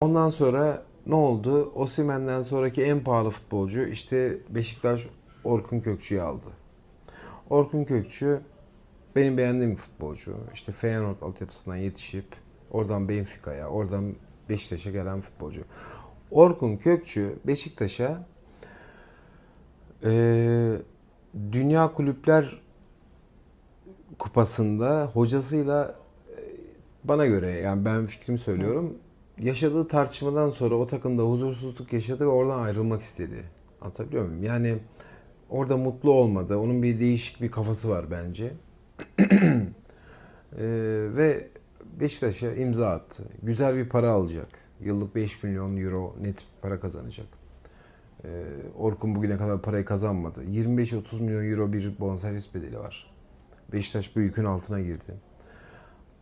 Ondan sonra ne oldu? Osimhen'den sonraki en pahalı futbolcu işte Beşiktaş Orkun Kökçü'yü aldı. Orkun Kökçü benim beğendiğim bir futbolcu. İşte Feyenoord altyapısından yetişip oradan Benfica'ya, oradan Beşiktaş'a gelen futbolcu. Orkun Kökçü Beşiktaş'a eee, Dünya Kulüpler Kupası'nda hocasıyla e, bana göre yani ben fikrimi söylüyorum. Yaşadığı tartışmadan sonra o takımda huzursuzluk yaşadı ve oradan ayrılmak istedi. Anlatabiliyor muyum? Yani orada mutlu olmadı. Onun bir değişik bir kafası var bence. Ee, ve Beşiktaş'a imza attı. Güzel bir para alacak. Yıllık 5 milyon euro net para kazanacak. Ee, Orkun bugüne kadar parayı kazanmadı. 25-30 milyon euro bir bonservis bedeli var. Beşiktaş bu yükün altına girdi.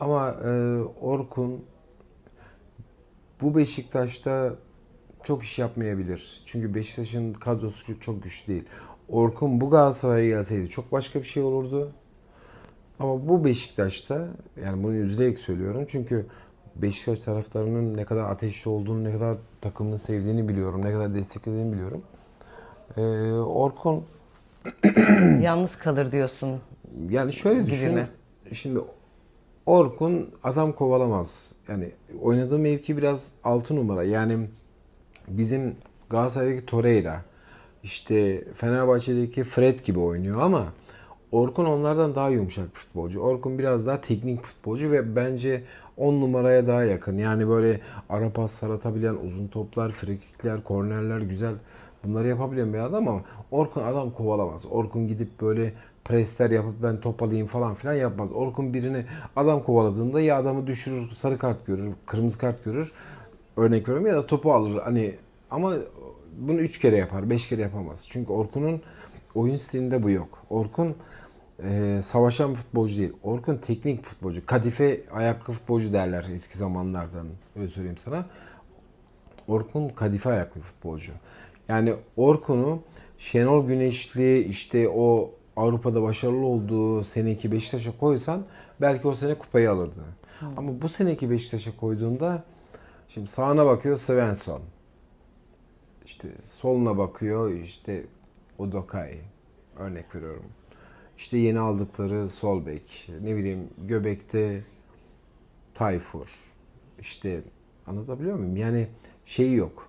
Ama e, Orkun bu Beşiktaş'ta çok iş yapmayabilir. Çünkü Beşiktaş'ın kadrosu çok güçlü değil. Orkun bu Galatasaray'a gelseydi çok başka bir şey olurdu. Ama bu Beşiktaş'ta yani bunu üzülerek söylüyorum. Çünkü Beşiktaş taraftarının ne kadar ateşli olduğunu, ne kadar takımını sevdiğini biliyorum. Ne kadar desteklediğini biliyorum. Ee, Orkun Yalnız kalır diyorsun. yani şöyle düşün. mi? Şimdi Orkun adam kovalamaz. Yani oynadığı mevki biraz altı numara. Yani bizim Galatasaray'daki Torreira, işte Fenerbahçe'deki Fred gibi oynuyor ama Orkun onlardan daha yumuşak bir futbolcu. Orkun biraz daha teknik futbolcu ve bence 10 numaraya daha yakın. Yani böyle ara paslar atabilen uzun toplar, frikikler, kornerler güzel. Bunları yapabilen bir adam ama Orkun adam kovalamaz. Orkun gidip böyle presler yapıp ben top alayım falan filan yapmaz. Orkun birini adam kovaladığında ya adamı düşürür, sarı kart görür, kırmızı kart görür. Örnek veriyorum ya da topu alır. Hani ama bunu üç kere yapar, beş kere yapamaz. Çünkü Orkun'un oyun stilinde bu yok. Orkun e, savaşan bir futbolcu değil. Orkun teknik futbolcu. Kadife ayaklı futbolcu derler eski zamanlardan. Öyle söyleyeyim sana. Orkun kadife ayaklı futbolcu. Yani Orkun'u Şenol Güneşli işte o Avrupa'da başarılı olduğu seneki Beşiktaş'a koysan belki o sene kupayı alırdı. Ama bu seneki Beşiktaş'a koyduğunda şimdi sağına bakıyor Svensson. İşte soluna bakıyor işte Odokai örnek veriyorum. İşte yeni aldıkları sol bek, ne bileyim göbekte Tayfur. İşte anlatabiliyor muyum? Yani şey yok.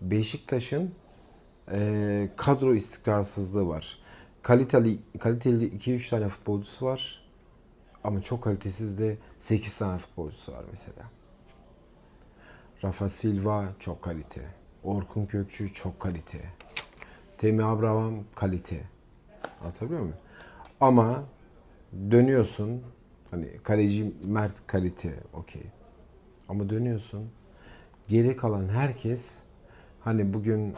Beşiktaş'ın e, kadro istikrarsızlığı var. Kaliteli kaliteli 2-3 tane futbolcusu var. Ama çok kalitesiz de 8 tane futbolcusu var mesela. Rafa Silva çok kalite. Orkun Kökçü çok kalite. Temi Abraham kalite. Anlatabiliyor muyum? Ama dönüyorsun hani kaleci Mert kalite okey. Ama dönüyorsun geri kalan herkes hani bugün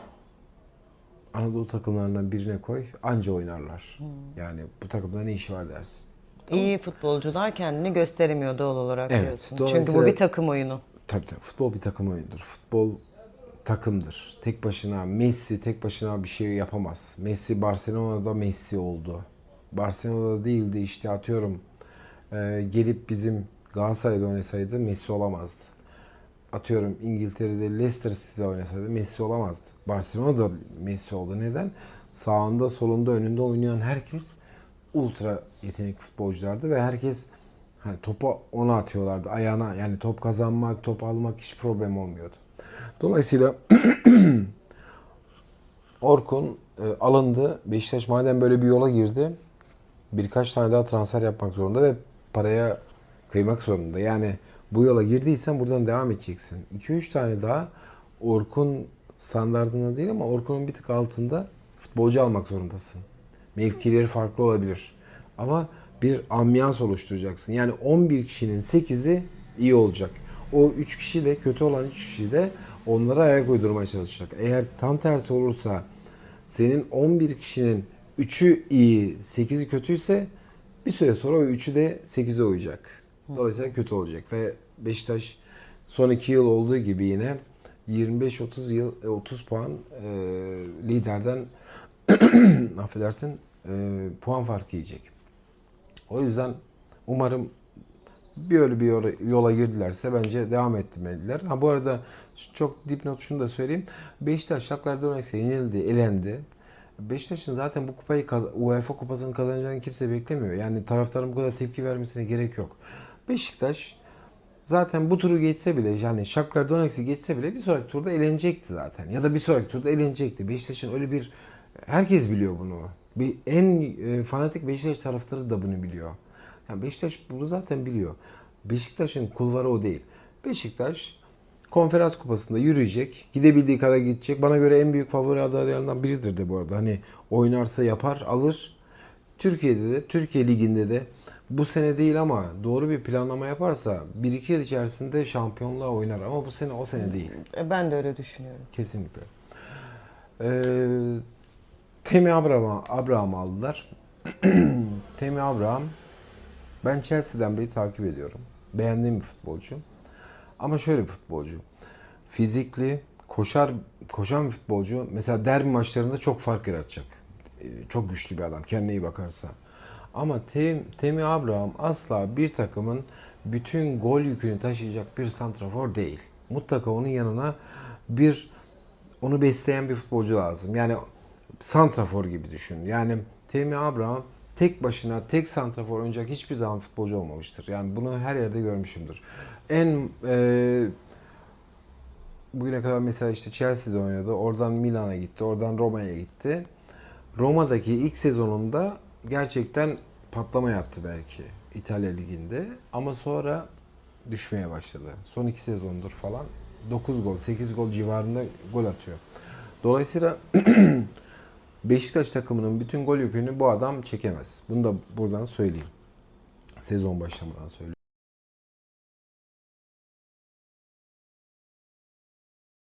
Anadolu takımlarından birine koy anca oynarlar. Yani bu takımda ne işi var dersin. İyi futbolcular kendini gösteremiyor doğal olarak Evet, diyorsun. Çünkü bu bir takım oyunu. Tabii tabii. Futbol bir takım oyunudur. Futbol takımdır. Tek başına Messi tek başına bir şey yapamaz. Messi Barcelona'da Messi oldu. Barcelona'da değildi işte atıyorum e, gelip bizim Galatasaray'da oynasaydı Messi olamazdı. Atıyorum İngiltere'de Leicester City'de oynasaydı Messi olamazdı. Barcelona'da Messi oldu. Neden? Sağında, solunda, önünde oynayan herkes ultra yetenekli futbolculardı ve herkes hani topu ona atıyorlardı. Ayağına yani top kazanmak, top almak hiç problem olmuyordu. Dolayısıyla Orkun e, alındı. Beşiktaş madem böyle bir yola girdi birkaç tane daha transfer yapmak zorunda ve paraya kıymak zorunda. Yani bu yola girdiysen buradan devam edeceksin. 2-3 tane daha Orkun standartında değil ama Orkun'un bir tık altında futbolcu almak zorundasın. Mevkileri farklı olabilir. Ama bir ambiyans oluşturacaksın. Yani 11 kişinin 8'i iyi olacak. O 3 kişi de kötü olan 3 kişi de onlara ayak uydurmaya çalışacak. Eğer tam tersi olursa senin 11 kişinin 3'ü iyi, 8'i kötüyse bir süre sonra o 3'ü de 8'e uyacak. Dolayısıyla kötü olacak ve Beşiktaş son 2 yıl olduğu gibi yine 25-30 yıl 30 puan e, liderden affedersin e, puan farkı yiyecek. O yüzden umarım böyle bir yola, girdilerse bence devam ettirmeliler. Ha bu arada çok dipnot şunu da söyleyeyim. Beşiktaş Shakhtar Donetsk'e yenildi, elendi. Beşiktaş'ın zaten bu kupayı UEFA kupasını kazanacağını kimse beklemiyor. Yani taraftarın bu kadar tepki vermesine gerek yok. Beşiktaş zaten bu turu geçse bile yani Shakhtar Donetsk'i geçse bile bir sonraki turda elenecekti zaten. Ya da bir sonraki turda elenecekti. Beşiktaş'ın öyle bir herkes biliyor bunu. Bir en e, fanatik Beşiktaş taraftarı da bunu biliyor. Yani Beşiktaş bunu zaten biliyor. Beşiktaş'ın kulvarı o değil. Beşiktaş konferans kupasında yürüyecek. Gidebildiği kadar gidecek. Bana göre en büyük favori adaylarından biridir de bu arada. Hani oynarsa yapar, alır. Türkiye'de de, Türkiye Ligi'nde de bu sene değil ama doğru bir planlama yaparsa 1-2 yıl içerisinde şampiyonluğa oynar. Ama bu sene o sene değil. E, Ben de öyle düşünüyorum. Kesinlikle. Ee, Temi Abraham, Abraham aldılar. Temi Abraham ben Chelsea'den beri takip ediyorum. Beğendiğim bir futbolcu. Ama şöyle bir futbolcu. Fizikli, koşar koşan bir futbolcu. Mesela derbi maçlarında çok fark yaratacak. Çok güçlü bir adam kendine iyi bakarsa. Ama Tem, Temi Abraham asla bir takımın bütün gol yükünü taşıyacak bir santrafor değil. Mutlaka onun yanına bir onu besleyen bir futbolcu lazım. Yani santrafor gibi düşün. Yani Temi Abraham tek başına tek santrafor oynayacak hiçbir zaman futbolcu olmamıştır. Yani bunu her yerde görmüşümdür. En e, bugüne kadar mesela işte Chelsea'de oynadı. Oradan Milan'a gitti. Oradan Roma'ya gitti. Roma'daki ilk sezonunda gerçekten patlama yaptı belki İtalya Ligi'nde. Ama sonra düşmeye başladı. Son iki sezondur falan 9 gol, 8 gol civarında gol atıyor. Dolayısıyla Beşiktaş takımının bütün gol yükünü bu adam çekemez. Bunu da buradan söyleyeyim. Sezon başlamadan söyleyeyim.